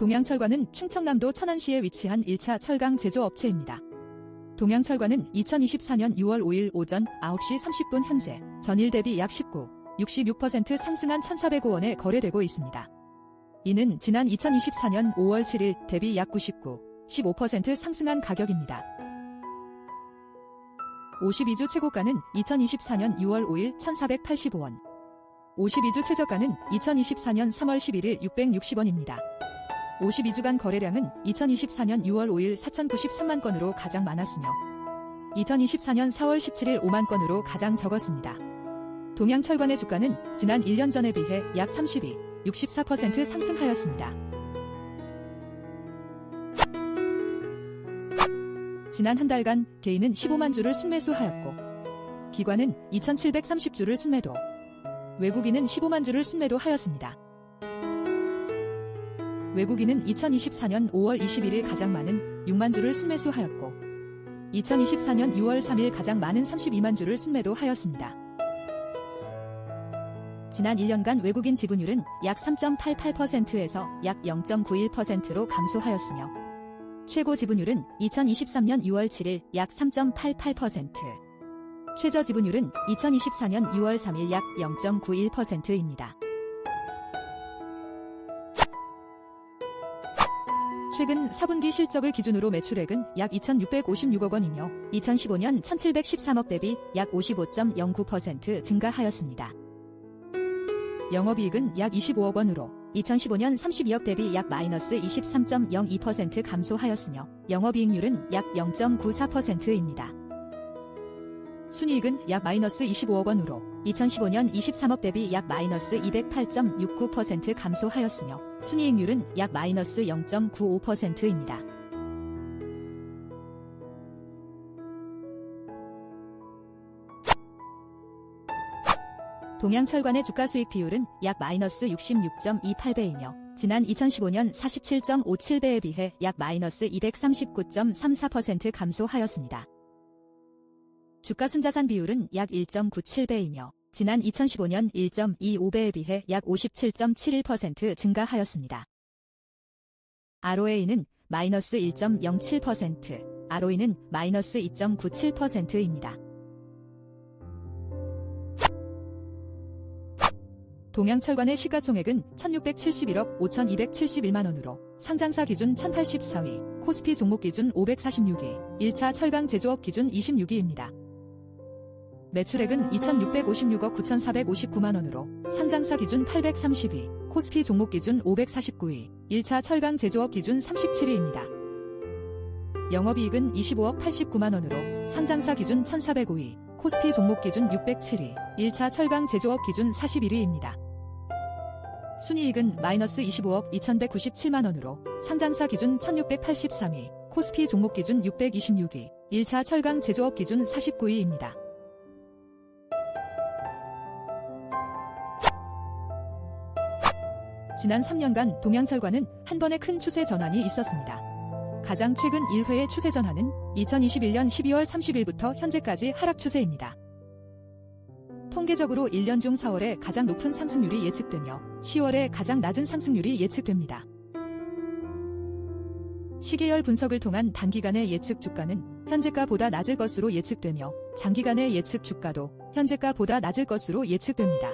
동양철관은 충청남도 천안시에 위치한 1차 철강 제조업체입니다. 동양철관은 2024년 6월 5일 오전 9시 30분 현재 전일 대비 약 19, 66% 상승한 1,405 원에 거래되고 있습니다. 이는 지난 2024년 5월 7일 대비 약 99, 15% 상승한 가격입니다. 52주 최고가는 2024년 6월 5일 1,485원. 52주 최저가는 2024년 3월 11일 660원입니다. 52주간 거래량은 2024년 6월 5일 4,093만 건으로 가장 많았으며 2024년 4월 17일 5만 건으로 가장 적었습니다. 동양철관의 주가는 지난 1년 전에 비해 약 32, 64% 상승하였습니다. 지난 한 달간 개인은 15만 주를 순매수하였고 기관은 2,730주를 순매도, 외국인은 15만 주를 순매도하였습니다. 외국인은 2024년 5월 21일 가장 많은 6만 주를 순매수하였고 2024년 6월 3일 가장 많은 32만 주를 순매도하였습니다. 지난 1년간 외국인 지분율은 약 3.88%에서 약 0.91%로 감소하였으며 최고 지분율은 2023년 6월 7일 약 3.88%, 최저 지분율은 2024년 6월 3일 약 0.91%입니다. 최근 4분기 실적을 기준으로 매출액은 약 2,656억 원이며 2015년 1,713억 대비 약 55.09% 증가하였습니다. 영업이익은 약 25억 원으로 2015년 32억 대비 약 마이너스 23.02% 감소하였으며 영업이익률은 약 0.94%입니다. 순이익은 약 마이너스 25억 원으로 2015년 23억 대비 약 마이너스 208.69% 감소하였으며 순이익률은 약 마이너스 0.95%입니다. 동양철관의 주가 수익 비율은 약 마이너스 66.28배이며 지난 2015년 47.57배에 비해 약 마이너스 239.34% 감소하였습니다. 주가 순자산 비율은 약 1.97배이며 지난 2015년 1.25배에 비해 약 57.71% 증가하였습니다. ROA는 마이너스 1.07%, ROE는 마이너스 2.97%입니다. 동양철관의 시가총액은 1671억 5271만원으로 상장사 기준 1084위, 코스피 종목 기준 546위, 1차 철강 제조업 기준 26위입니다. 매출액은 2656억 9459만원으로 상장사 기준 830위, 코스피 종목 기준 549위, 1차 철강 제조업 기준 37위입니다. 영업이익은 25억 89만원으로 상장사 기준 1405위, 코스피 종목 기준 607위, 1차 철강 제조업 기준 41위입니다. 순이익은 마이너스 25억 2197만원으로 상장사 기준 1683위, 코스피 종목 기준 626위, 1차 철강 제조업 기준 49위입니다. 지난 3년간 동양철과는 한 번의 큰 추세 전환이 있었습니다. 가장 최근 1회의 추세 전환은 2021년 12월 30일부터 현재까지 하락 추세입니다. 통계적으로 1년 중 4월에 가장 높은 상승률이 예측되며 10월에 가장 낮은 상승률이 예측됩니다. 시계열 분석을 통한 단기간의 예측 주가는 현재가보다 낮을 것으로 예측되며 장기간의 예측 주가도 현재가보다 낮을 것으로 예측됩니다.